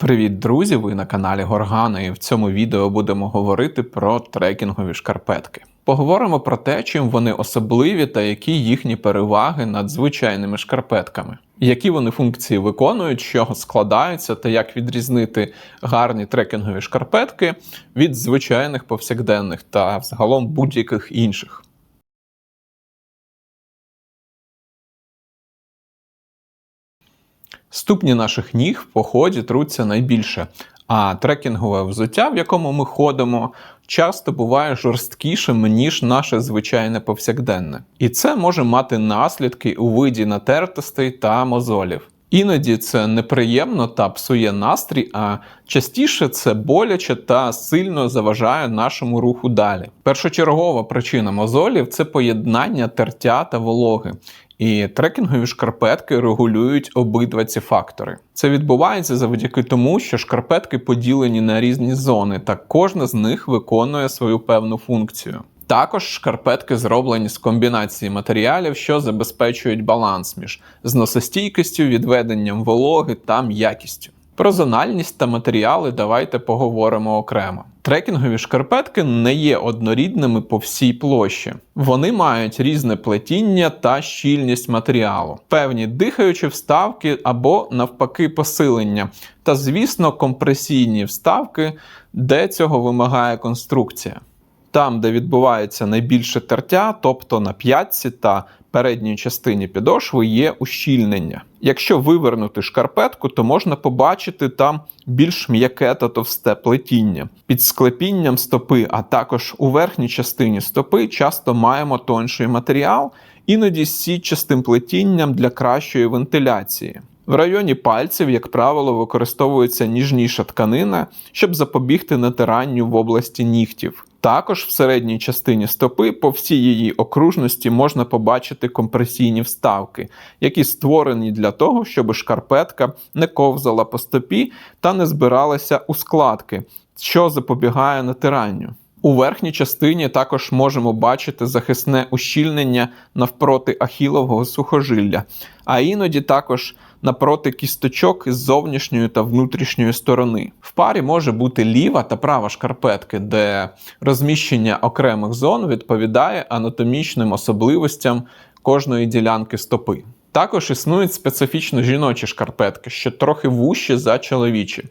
Привіт, друзі! Ви на каналі Горгана, і в цьому відео будемо говорити про трекінгові шкарпетки. Поговоримо про те, чим вони особливі та які їхні переваги над звичайними шкарпетками, які вони функції виконують, з чого складаються, та як відрізнити гарні трекінгові шкарпетки від звичайних повсякденних та взагалом будь-яких інших. Ступні наших ніг в поході труться найбільше, а трекінгове взуття, в якому ми ходимо, часто буває жорсткішим, ніж наше звичайне повсякденне. І це може мати наслідки у виді натертостей та мозолів. Іноді це неприємно та псує настрій, а частіше це боляче та сильно заважає нашому руху далі. Першочергова причина мозолів це поєднання тертя та вологи. І трекінгові шкарпетки регулюють обидва ці фактори. Це відбувається завдяки тому, що шкарпетки поділені на різні зони, та кожна з них виконує свою певну функцію. Також шкарпетки зроблені з комбінації матеріалів, що забезпечують баланс між зносостійкістю, відведенням вологи та м'якістю. Про зональність та матеріали давайте поговоримо окремо. Трекінгові шкарпетки не є однорідними по всій площі. Вони мають різне плетіння та щільність матеріалу, певні дихаючі вставки або навпаки посилення, та, звісно, компресійні вставки, де цього вимагає конструкція. Там, де відбувається найбільше тертя, тобто на п'ятці та передній частині підошви, є ущільнення. Якщо вивернути шкарпетку, то можна побачити там більш м'яке та товсте плетіння. Під склепінням стопи, а також у верхній частині стопи часто маємо тонший матеріал, іноді з сітчастим плетінням для кращої вентиляції. В районі пальців, як правило, використовується ніжніша тканина, щоб запобігти натиранню в області нігтів. Також в середній частині стопи по всій її окружності можна побачити компресійні вставки, які створені для того, щоб шкарпетка не ковзала по стопі та не збиралася у складки, що запобігає натиранню. У верхній частині також можемо бачити захисне ущільнення навпроти ахілового сухожилля, а іноді також напроти кісточок із зовнішньої та внутрішньої сторони. В парі може бути ліва та права шкарпетки, де розміщення окремих зон відповідає анатомічним особливостям кожної ділянки стопи. Також існують специфічно жіночі шкарпетки, що трохи вужчі за чоловічі,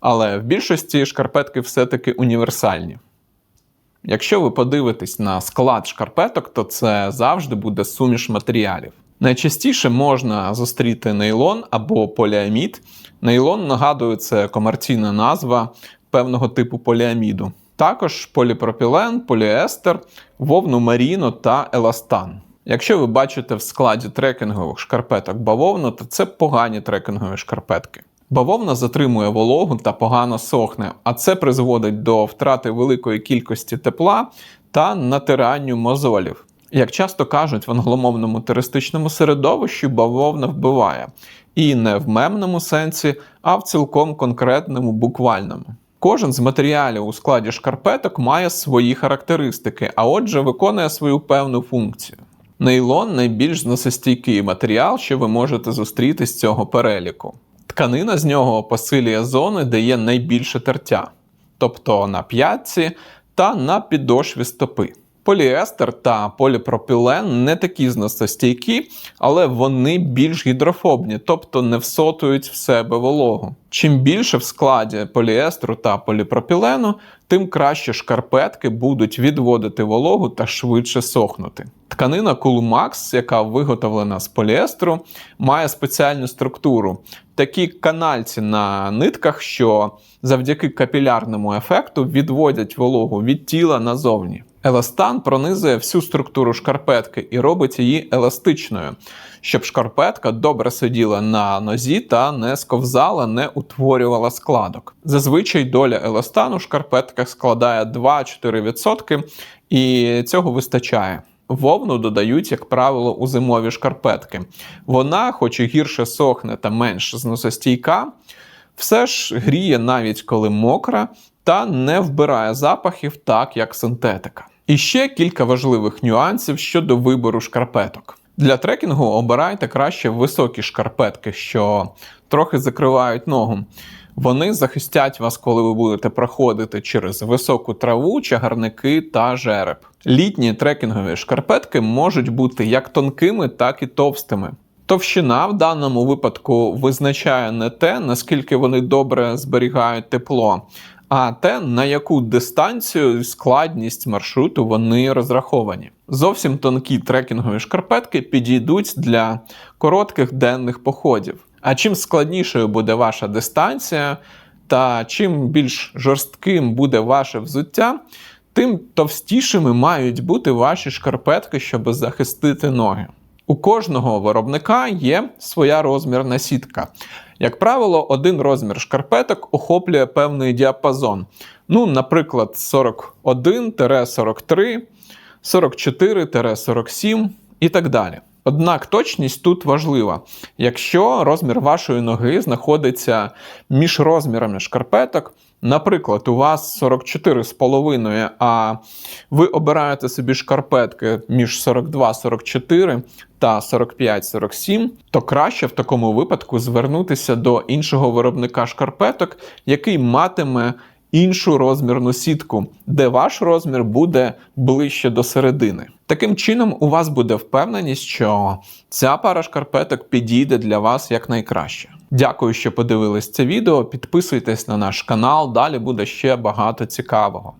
але в більшості шкарпетки все-таки універсальні. Якщо ви подивитесь на склад шкарпеток, то це завжди буде суміш матеріалів. Найчастіше можна зустріти нейлон або поліамід. Нейлон нагадує, це комерційна назва певного типу поліаміду. Також поліпропілен, поліестер, вовну маріно та еластан. Якщо ви бачите в складі трекінгових шкарпеток бавовну, то це погані трекінгові шкарпетки. Бавовна затримує вологу та погано сохне, а це призводить до втрати великої кількості тепла та натиранню мозолів. Як часто кажуть в англомовному туристичному середовищі, бавовна вбиває. І не в мемному сенсі, а в цілком конкретному буквальному. Кожен з матеріалів у складі шкарпеток має свої характеристики, а отже, виконує свою певну функцію. Нейлон найбільш зносостійкий матеріал, що ви можете зустріти з цього переліку. Тканина з нього посилює зони, де є найбільше тертя, тобто на п'ятці та на підошві стопи. Поліестер та поліпропілен не такі зносостійкі, але вони більш гідрофобні, тобто не всотують в себе вологу. Чим більше в складі поліестру та поліпропілену, тим краще шкарпетки будуть відводити вологу та швидше сохнути. Тканина Coolmax, яка виготовлена з поліестру, має спеціальну структуру. Такі канальці на нитках, що завдяки капілярному ефекту відводять вологу від тіла назовні. Еластан пронизує всю структуру шкарпетки і робить її еластичною, щоб шкарпетка добре сиділа на нозі та не сковзала, не утворювала складок. Зазвичай доля еластану в шкарпетках складає 2-4%, і цього вистачає. Вовну додають, як правило, у зимові шкарпетки. Вона, хоч і гірше сохне та менш зносостійка, все ж гріє навіть коли мокра, та не вбирає запахів так, як синтетика. І ще кілька важливих нюансів щодо вибору шкарпеток. Для трекінгу обирайте краще високі шкарпетки, що трохи закривають ногу. Вони захистять вас, коли ви будете проходити через високу траву, чагарники та жереб. Літні трекінгові шкарпетки можуть бути як тонкими, так і товстими. Товщина в даному випадку визначає не те, наскільки вони добре зберігають тепло, а те, на яку дистанцію і складність маршруту вони розраховані. Зовсім тонкі трекінгові шкарпетки підійдуть для коротких денних походів. А чим складнішою буде ваша дистанція, та чим більш жорстким буде ваше взуття, тим товстішими мають бути ваші шкарпетки, щоб захистити ноги. У кожного виробника є своя розмірна сітка. Як правило, один розмір шкарпеток охоплює певний діапазон. Ну, наприклад, 41-43, 44-47 і так далі. Однак точність тут важлива. Якщо розмір вашої ноги знаходиться між розмірами шкарпеток, наприклад, у вас 44,5, а ви обираєте собі шкарпетки між 42-44 та 45-47, то краще в такому випадку звернутися до іншого виробника шкарпеток, який матиме іншу розмірну сітку, де ваш розмір буде ближче до середини. Таким чином, у вас буде впевненість, що ця пара шкарпеток підійде для вас якнайкраще. Дякую, що подивились це відео. Підписуйтесь на наш канал, далі буде ще багато цікавого.